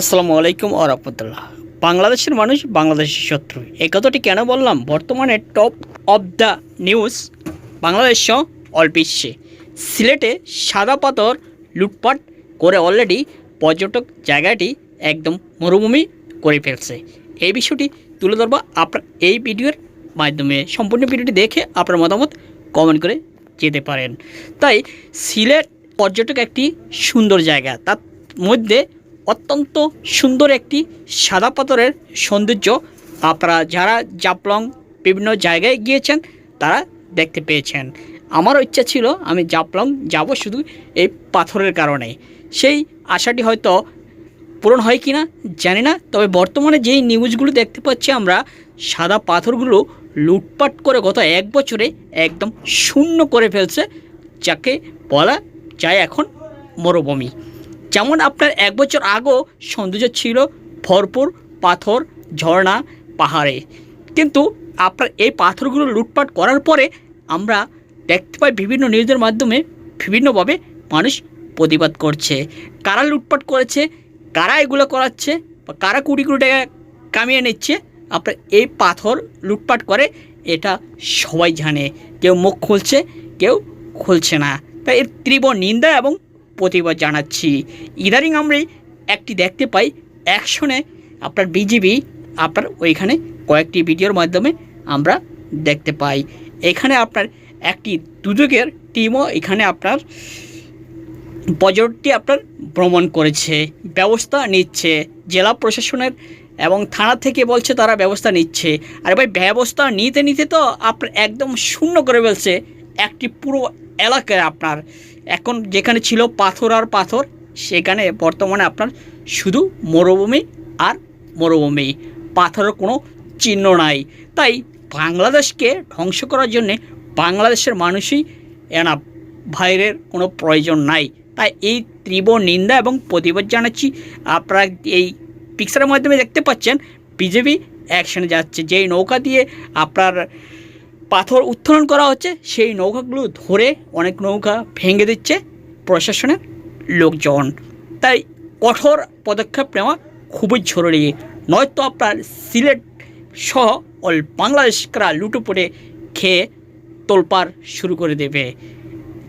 আসসালামু আলাইকুম ও রহমতুল্লাহ। বাংলাদেশের মানুষ বাংলাদেশের শত্রু। এই কথাটি কেন বললাম? বর্তমানে top of the news Bangladesh all সিলেটে সাদা পাথর লুটপাট করে অলরেডি পর্যটক জায়গাটি একদম মরুভূমি করে ফেলছে। এই বিষয়টি তুলে ধরবো আপনার এই ভিডিওর মাধ্যমে। সম্পূর্ণ ভিডিওটি দেখে আপনার মতামত কমেন্ট করে যেতে পারেন। তাই সিলেট পর্যটক একটি সুন্দর জায়গা। তার মধ্যে অত্যন্ত সুন্দর একটি সাদা পাথরের সৌন্দর্য। আপনারা যারা জাপলং বিভিন্ন জায়গায় গিয়েছেন, তারা দেখতে পেয়েছেন। আমারও ইচ্ছা ছিল আমি জাপলং যাব শুধু এই পাথরের কারণে। সেই আশাটি হয়তো পূরণ হয় কি না জানি না, তবে বর্তমানে যেই নিউজগুলো দেখতে পাচ্ছি আমরা, সাদা পাথরগুলো লুটপাট করে গত এক বছরে একদম শূন্য করে ফেলছে, যাকে বলা যায় এখন মরুভূমি। যেমন আপনার এক বছর আগেও সৌন্দর্য ছিল ভরপুর পাথর, ঝর্ণা, পাহাড়ে। কিন্তু আপনার এই পাথরগুলো লুটপাট করার পরে আমরা দেখতে পাই বিভিন্ন নিউজের মাধ্যমে বিভিন্নভাবে মানুষ প্রতিবাদ করছে। কারা লুটপাট করেছে, কারা এগুলো করাচ্ছে বা কারা কুড়ি কোটি টাকা কামিয়ে নিচ্ছে, আপনার এই পাথর লুটপাট করে এটা সবাই জানে। কেউ মুখ খুলছে, কেউ খুলছে না। তাই এর তীব্র নিন্দা এবং প্রতিবাদ জানাচ্ছি। ইদারিং আমরা একটি দেখতে পাই অ্যাকশনে আপনার বিজিবি আপনার ওইখানে কয়েকটি ভিডিওর মাধ্যমে আমরা দেখতে পাই। এখানে আপনার একটি দুদকের টিমও এখানে আপনার পর্যটকটি আপনার ভ্রমণ করেছে, ব্যবস্থা নিচ্ছে, জেলা প্রশাসনের এবং থানা থেকে বলছে তারা ব্যবস্থা নিচ্ছে। আর ভাই, ব্যবস্থা নিতে নিতে তো আপনার একদম শূন্য করে ফেলছে, একটি পুরো এলাকায় আপনার এখন যেখানে ছিল পাথর আর পাথর, সেখানে বর্তমানে আপনার শুধু মরুভূমি আর মরুভূমি। পাথরের কোনো চিহ্ন নাই। তাই বাংলাদেশকে ধ্বংস করার জন্যে বাংলাদেশের মানুষই এনা বাইরের কোনো প্রয়োজন নাই। তাই এই তীব্র নিন্দা এবং প্রতিবাদ জানাচ্ছি। আপনারা এই পিকচারের মাধ্যমে দেখতে পাচ্ছেন, বিজেপি অ্যাকশনে যাচ্ছে। যেই নৌকা দিয়ে আপনার পাথর উত্তোলন করা হচ্ছে, সেই নৌকাগুলো ধরে অনেক নৌকা ভেঙে দিচ্ছে প্রশাসনের লোকজন। তাই কঠোর পদক্ষেপ নেওয়া খুবই জরুরি। নয়তো আপনার সিলেট সহ অল বাংলাদেশকরা লুটোপুটে খেয়ে তোলপাড় শুরু করে দেবে।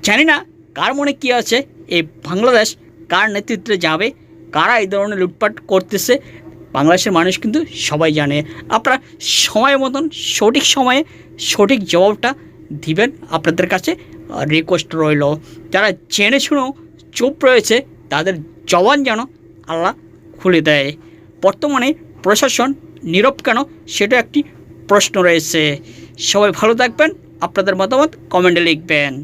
জানি না কার মনে কী আছে, এই বাংলাদেশ কার নেতৃত্বে যাবে, কারা এই ধরনের লুটপাট করতেছে বাংলাদেশের মানুষ কিন্তু সবাই জানে। আপনারা সময় মতন, সঠিক সময়ে সঠিক জবাবটা দিবেন আপনাদের কাছে। রিকোয়েস্ট রইল। যারা জেনে শুনেও চুপ রয়েছে, তাদের জবান যেন আল্লাহ খুলে দেয়। বর্তমানে প্রশাসন নীরব কেন সেটা একটি প্রশ্ন রয়েছে। সবাই ভালো থাকবেন, আপনাদের মতামত কমেন্টে লিখবেন।